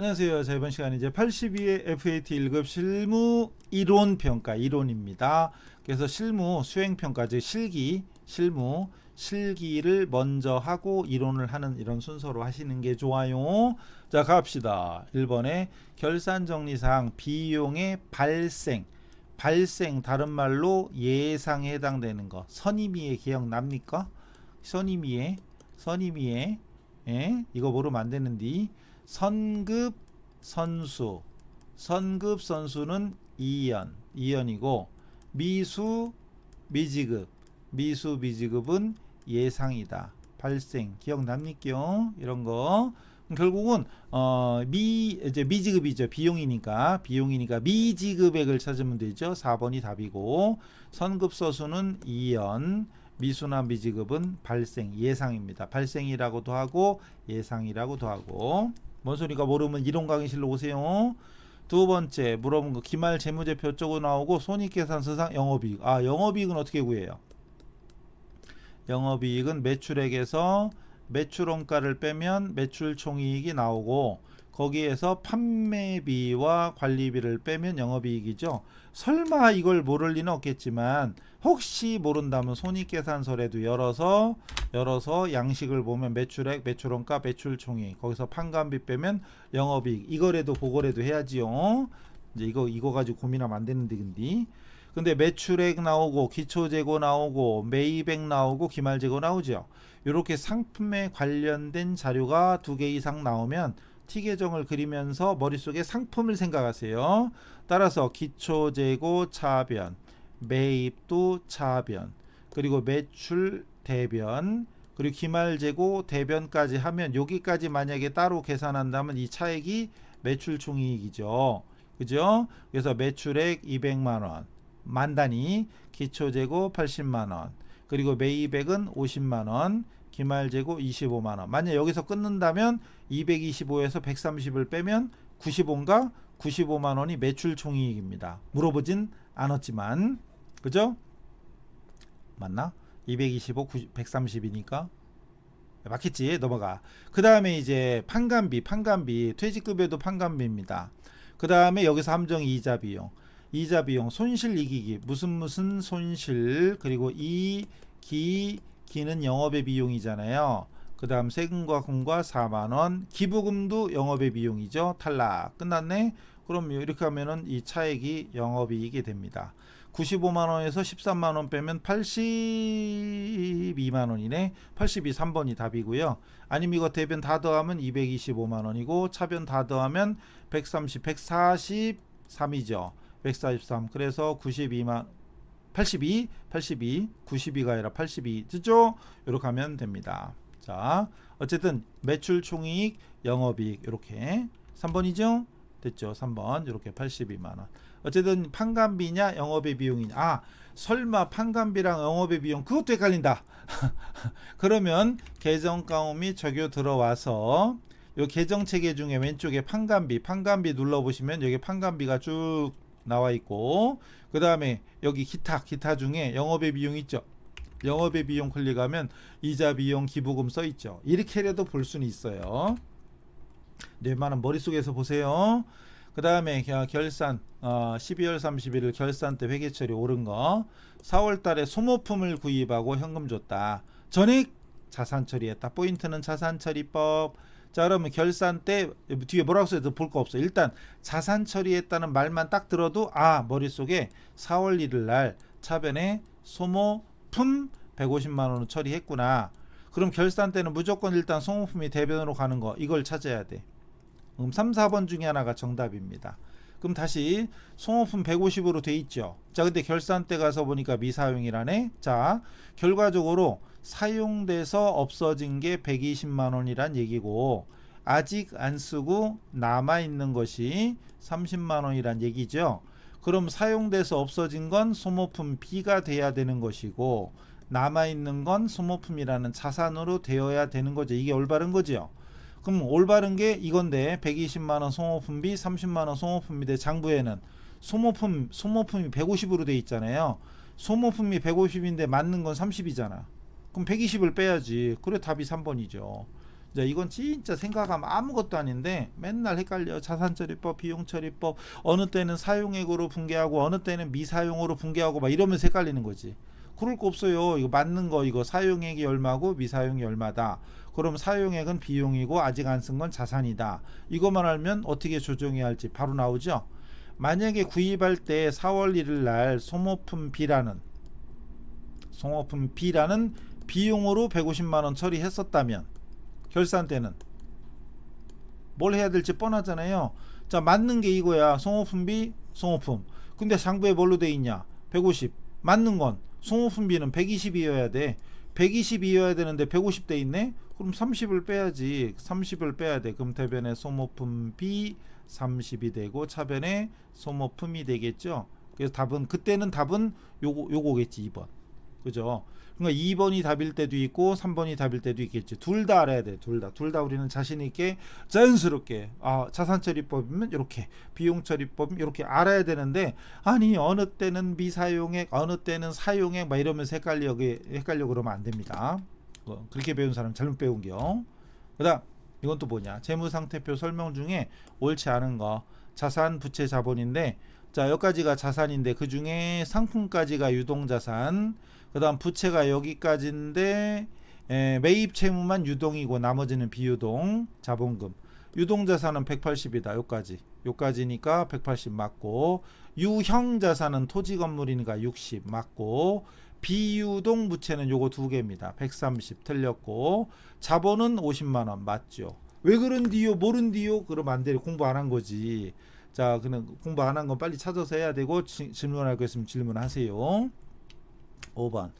안녕하세요. 자, 이번 시간 이제 82회 FAT 1급 실무 이론 평가 이론입니다. 그래서 실무 수행 평가 즉 실기 실무 실기를 먼저 하고 이론을 하는 이런 순서로 하시는 게 좋아요. 자, 갑시다. 1번에 결산 정리상 비용의 발생 발생 다른 말로 예상에 해당되는 거. 선임이의 기억납니까? 선임이의 선임이의 예? 이거 모르면 안 되는데 선급 선수. 선급 선수는 2연 2연이고 미수 미지급. 미수 미지급은 예상이다. 발생. 기억납니까? 이런 거. 결국은 어 미 이제 미지급이죠. 비용이니까. 비용이니까 미지급액을 찾으면 되죠. 4번이 답이고. 선급 서수는 2연 미수나 미지급은 발생 예상입니다. 발생이라고도 하고 예상이라고도 하고 뭔 소리가 모르면 이론 강의실로 오세요. 두 번째 물어본 거 기말 재무제표 쪽으로 나오고 손익계산서상 영업이익. 아 영업이익은 어떻게 구해요? 영업이익은 매출액에서 매출원가를 빼면 매출총이익이 나오고 거기에서 판매비와 관리비를 빼면 영업이익이죠. 설마 이걸 모를 리는 없겠지만 혹시 모른다면 손익계산서라도 열어서 열어서 양식을 보면 매출액, 매출원가, 매출총액 거기서 판관비 빼면 영업이익 이거라도 그거라도 해야지요. 이제 이거 이거 가지고 고민하면 안 되는데 근데 근데 매출액 나오고 기초재고 나오고 매입액 나오고 기말재고 나오죠. 이렇게 상품에 관련된 자료가 두 개 이상 나오면 T 계정을 그리면서 머릿속에 상품을 생각하세요. 따라서 기초 재고 차변, 매입도 차변, 그리고 매출 대변, 그리고 기말 재고 대변까지 하면 여기까지 만약에 따로 계산한다면 이 차액이 매출 총이익이죠. 그죠? 그래서 매출액 200만 원, 만 단위, 기초 재고 80만 원, 그리고 매입액은 50만 원, 기말 재고 25만 원. 만약 여기서 끊는다면 225에서 130을 빼면 95인가 95만 원이 매출 총이익입니다. 물어보진 않았지만. 그죠? 맞나? 225 90, 130이니까? 맞겠지? 넘어가. 그 다음에 이제 판관비 판관비. 퇴직급여도 판관비입니다. 그 다음에 여기서 함정 이자 비용. 이자 비용 손실 이기기. 무슨 무슨 손실? 그리고 이기 기는 영업의 비용이잖아요. 그 다음 세금과 공과 4만원 기부금도 영업의 비용이죠. 탈락. 끝났네? 그럼 이렇게 하면은 이 차액이 영업이익이 됩니다. 95만원에서 13만원 빼면 82만원이네. 82 3번이 답이고요. 아니면 이거 대변 다 더하면 225만원이고 차변 다 더하면 130 143이죠. 143 그래서 92만 82 82 92가 아니라 82 됐죠? 이렇게 하면 됩니다. 자 어쨌든 매출 총이익 영업이익 이렇게 3번이죠? 됐죠? 3번. 이렇게 82만 원. 어쨌든 판관비냐 영업의 비용이냐. 아 설마 판관비랑 영업의 비용 그것도 헷갈린다. 그러면 계정가오 및 적요 들어와서 요 계정 체계 중에 왼쪽에 판관비 판관비 눌러 보시면 여기 판관비가 쭉 나와 있고 그 다음에 여기 기타 기타 중에 영업의 비용 있죠? 영업의 비용 클릭하면 이자 비용 기부금 써 있죠? 이렇게라도 볼 수는 있어요. 뇌만한 머릿속에서 보세요. 그 다음에 결산 어, 12월 31일 결산 때 회계처리 옳은 거. 4월 달에 소모품을 구입하고 현금 줬다. 전액 자산 처리했다. 포인트는 자산 처리법 자 그러면 결산 때 뒤에 뭐라고 써도 볼 거 없어 일단 자산 처리했다는 말만 딱 들어도 아 머릿속에 4월 1일 날 차변에 소모품 150만 원을 처리했구나 그럼 결산 때는 무조건 일단 소모품이 대변으로 가는 거 이걸 찾아야 돼 그럼 3, 4번 중에 하나가 정답입니다. 그럼 다시 송호품 150으로 돼 있죠. 자, 근데 결산 때 가서 보니까 미사용이라네. 자, 결과적으로 사용돼서 없어진 게 120만 원이란 얘기고 아직 안 쓰고 남아 있는 것이 30만 원이란 얘기죠. 그럼 사용돼서 없어진 건 소모품 B가 돼야 되는 것이고 남아 있는 건 소모품이라는 자산으로 되어야 되는 거죠. 이게 올바른 거죠. 그럼 올바른 게 이건데 120만 원 소모품비 30만 원 소모품비 대 장부에는 소모품 소모품이 150으로 돼 있잖아요 소모품이 150인데 맞는 건 30이잖아 그럼 120을 빼야지 그래 답이 3번이죠 자, 이건 진짜 생각하면 아무것도 아닌데 맨날 헷갈려. 자산처리법, 비용처리법 어느 때는 사용액으로 분개하고 어느 때는 미사용으로 분개하고 막 이러면서 헷갈리는 거지. 그럴 거 없어요. 이거 맞는 거 이거 사용액이 얼마고 미사용이 얼마다. 그럼 사용액은 비용이고 아직 안 쓴 건 자산이다. 이것만 알면 어떻게 조정해야 할지 바로 나오죠. 만약에 구입할 때 4월 1일 날 소모품 B라는 소모품 B라는 비용으로 150만 원 처리했었다면 결산 때는 뭘 해야 될지 뻔하잖아요. 자, 맞는 게 이거야. B, 소모품. 근데 장부에 뭘로 돼 있냐? 150. 맞는 건 B는 120이어야 돼. 120이어야 되는데 150 돼 있네. 그럼 30을 빼야지. 30을 빼야 돼. 그럼 대변에 소모품 B 30이 되고 차변에 소모품이 되겠죠. 그래서 답은 그때는 답은 요거 요거겠지 2번. 그죠? 그러니까 2번이 답일 때도 있고 3번이 답일 때도 있겠지. 둘 다 알아야 돼. 둘 다. 둘 다 우리는 자신 있게 자연스럽게 아, 자산 처리법이면 이렇게 비용 처리법이면 이렇게 알아야 되는데 아니 어느 때는 미사용액, 어느 때는 사용액 막 이러면서 헷갈려 헷갈려 그러면 안 됩니다. 어, 그렇게 배운 사람 잘못 배운 겨. 그다음 이건 또 뭐냐? 재무상태표 설명 중에 옳지 않은 거 자산, 부채, 자본인데 자 여기까지가 자산인데 그 중에 상품까지가 유동자산 그 다음 부채가 여기까지인데 에, 매입 채무만 유동이고 나머지는 비유동 자본금. 유동 자산은 180이다. 요까지. 요까지니까 180 맞고 유형 자산은 토지 건물이니까 60 맞고 비유동 부채는 요거 두 개입니다. 130 틀렸고 자본은 50만 원 맞죠? 왜 그런디요? 모른디요? 그러면 안 돼. 공부 안 한 거지. 자 그냥 공부 안 한 건 빨리 찾아서 해야 되고 지- 질문할 거 있으면 질문하세요 5번.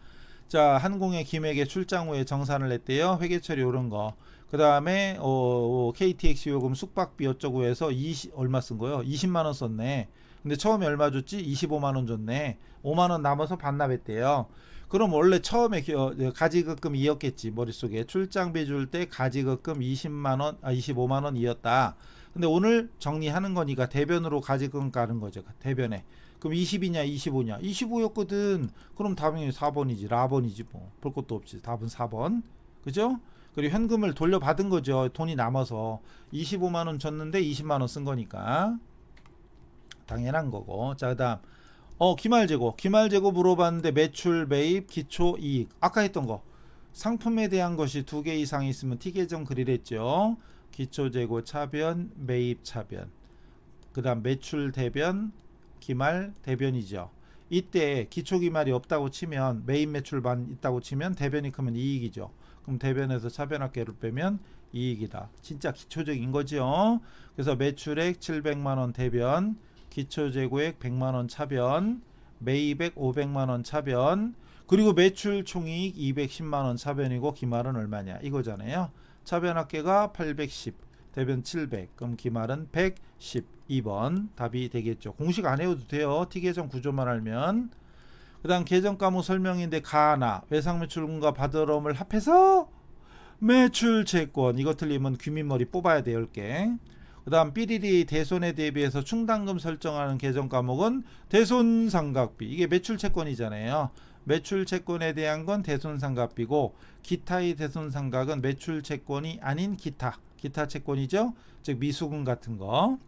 자, 한공의 김에게 출장 후에 정산을 냈대요. 회계 처리 옳은 거. 그 다음에 어, 어, KTX 요금 숙박비 어쩌고 해서 20 얼마 쓴 거요? 20만 원 썼네. 근데 처음에 얼마 줬지? 25만 원 줬네. 5만 원 남아서 반납했대요. 그럼 원래 처음에 기- 어, 가지급금 이었겠지 머릿속에 출장비 줄 때 가지급금 20만 원, 아 25만 원 이었다. 근데 오늘 정리하는 거니까 대변으로 가지급금 가는 거죠. 대변에. 그럼 20이냐 25냐? 25였거든. 그럼 답이 4번이지 라번이지 뭐. 볼 것도 없지. 답은 4번. 그죠? 그리고 현금을 돌려받은 거죠. 돈이 남아서. 25만원 줬는데 20만원 쓴 거니까. 당연한 거고. 자 그다음. 어 기말재고 기말재고 물어봤는데 매출 매입 기초 이익. 아까 했던 거. 상품에 대한 것이 두 개 이상 있으면 T계정 그리랬죠. 기초 재고 차변 매입 차변. 그 다음 매출 대변 기말 대변이죠. 이때 기초 기말이 없다고 치면 메인 매출만 있다고 치면 대변이 크면 이익이죠. 그럼 대변에서 차변학계를 빼면 이익이다. 진짜 기초적인 거죠. 그래서 매출액 700만 원 대변, 기초 재고액 100만 원 차변, 매입액 500만 원 차변, 그리고 매출 총이익 210만 원 차변이고 기말은 얼마냐 이거잖아요. 차변학계가 810, 대변 700, 그럼 기말은 112번 답이 되겠죠. 공식 안 해도 돼요. T 계정 구조만 알면. 그 다음 계정 과목 설명인데 가나 외상 매출금과 받으러움을 합해서 매출 채권 이거 틀리면 귀민머리 뽑아야 돼 10개. 그 다음 삐리리 대손에 대비해서 충당금 설정하는 계정 과목은 대손 상각비 이게 매출 채권이잖아요. 매출 채권에 대한 건 대손 상각비고 기타의 대손 상각은 매출 채권이 아닌 기타 기타 채권이죠. 즉 미수금 같은 거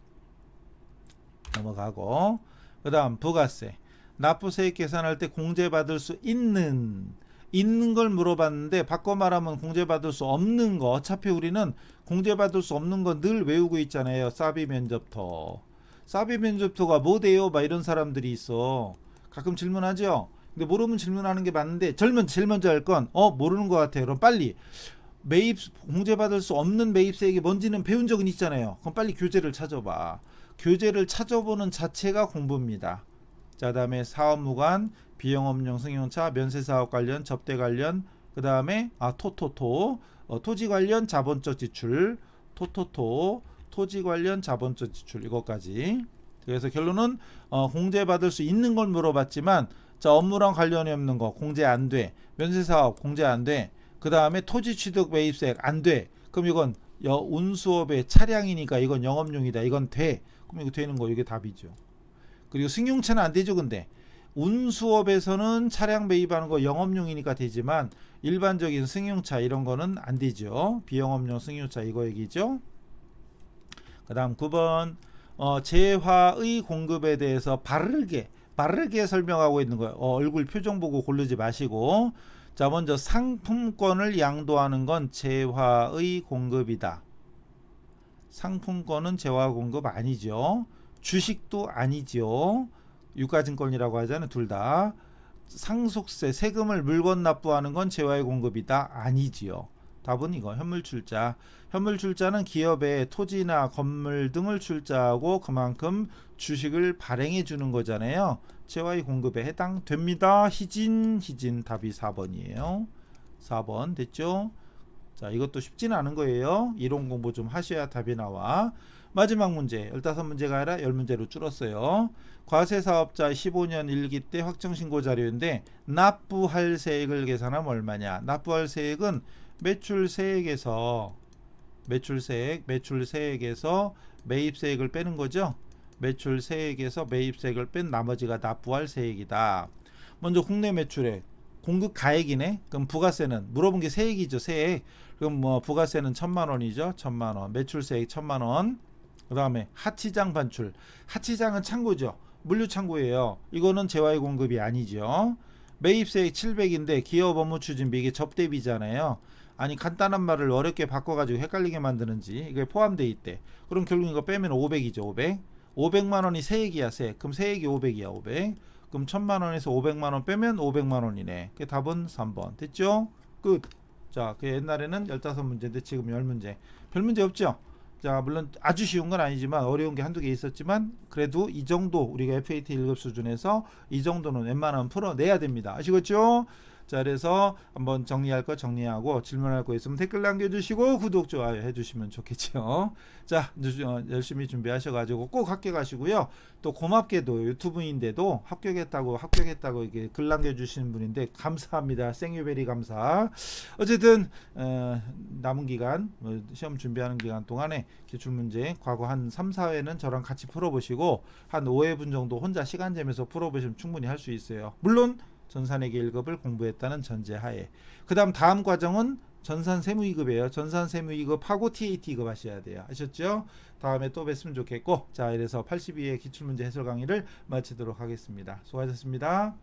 넘어가고 그 다음 부가세. 납부세액 계산할 때 공제받을 수 있는 있는 걸 물어봤는데 바꿔 말하면 공제받을 수 없는 거. 어차피 우리는 공제받을 수 없는 거 늘 외우고 있잖아요. 사비 면접터. 사비 면접터가 뭐 돼요? 막 이런 사람들이 있어. 가끔 질문하죠? 근데 모르면 질문하는 게 맞는데 절면 제일 먼저 할 건 어 모르는 것 같아요. 그럼 빨리. 매입 공제받을 수 없는 매입세액이 뭔지는 배운 적은 있잖아요. 그럼 빨리 교재를 찾아봐 교재를 찾아보는 자체가 공부입니다. 자, 다음에 사업무관, 비영업용 승용차, 면세사업 관련, 접대 관련, 그 다음에 아 토토토, 어, 토지 관련 자본적 지출, 토토토, 토지 관련 자본적 지출 이것까지. 그래서 결론은 어, 공제 받을 수 있는 걸 물어봤지만 자 업무랑 관련이 없는 거 공제 안 돼, 면세사업 공제 안 돼, 그 다음에 토지 취득 매입세액 안 돼. 그럼 이건 여, 운수업의 차량이니까 이건 영업용이다. 이건 돼. 그럼 이거 되는 거 이게 답이죠. 그리고 승용차는 안 되죠. 근데 운수업에서는 차량 매입하는 거 영업용이니까 되지만 일반적인 승용차 이런 거는 안 되죠. 비영업용 승용차 이거 얘기죠. 그다음 9번 어, 재화의 공급에 대해서 바르게 바르게 설명하고 있는 거예요. 어, 얼굴 표정 보고 고르지 마시고 자 먼저 상품권을 양도하는 건 재화의 공급이다. 상품권은 재화 공급 아니죠. 주식도 아니죠. 유가증권이라고 하잖아요. 둘 다. 상속세, 세금을 물건 납부하는 건 재화의 공급이다. 아니지요. 답은 이거 현물 출자. 현물 출자는 기업의 토지나 건물 등을 출자하고 그만큼 주식을 발행해 주는 거잖아요. 재화의 공급에 해당됩니다. 희진 희진 답이 4번이에요. 4번 됐죠? 자, 이것도 쉽지는 않은 거예요. 이론 공부 좀 하셔야 답이 나와. 마지막 문제, 15문제가 아니라 10문제로 줄었어요. 과세사업자 15년 일기 때 확정신고 자료인데 납부할 세액을 계산하면 얼마냐? 납부할 세액은 매출 세액에서 매출 세액, 매출 세액에서 매입 세액을 빼는 거죠. 매출 세액에서 매입 세액을 뺀 나머지가 납부할 세액이다. 먼저 국내 매출액 공급 가액이네. 그럼 부가세는 물어본 게 세액이죠. 세액. 그럼 뭐 부가세는 천만 원이죠. 천만 원. 매출세액 천만 원. 그다음에 하치장 반출. 하치장은 창고죠. 물류 창고예요. 이거는 재화의 공급이 아니죠. 매입세액 700인데 기업 업무 추진비 이게 접대비잖아요. 아니 간단한 말을 어렵게 바꿔가지고 헷갈리게 만드는지 이게 포함돼 있대. 그럼 결국 이거 빼면 500이죠. 500. 500만 원이 세액이야. 세액. 그럼 세액이 500이야. 500. 그럼 1000만 원에서 500만 원 빼면 500만 원이네. 그 답은 3번. 됐죠? 끝. 자, 그 옛날에는 15문제인데 지금 10문제. 별 문제 없죠? 자, 물론 아주 쉬운 건 아니지만 어려운 게 한두 개 있었지만 그래도 이 정도 우리가 FAT 1급 수준에서 이 정도는 웬만하면 풀어내야 됩니다. 아시겠죠? 자, 그래서 한번 정리할 거 정리하고 질문할 거 있으면 댓글 남겨주시고 구독, 좋아요 해주시면 좋겠죠. 자, 어, 열심히 준비하셔가지고 꼭 합격하시고요. 또 고맙게도 유튜브인데도 합격했다고 합격했다고 이게 글 남겨주시는 분인데 감사합니다. 생유베리 감사. 어쨌든 어, 남은 기간 뭐 시험 준비하는 기간 동안에 기출 문제 과거 한 3, 4회는 저랑 같이 풀어보시고 한 5회분 정도 혼자 시간 재면서 풀어보시면 충분히 할 수 있어요. 물론 전산회계 1급을 공부했다는 전제하에 그 다음 다음 과정은 전산 세무 2급이에요. 전산 세무 2급하고 TAT 2급 하셔야 돼요. 아셨죠? 다음에 또 뵀으면 좋겠고 자 이래서 82회 기출문제 해설 강의를 마치도록 하겠습니다. 수고하셨습니다.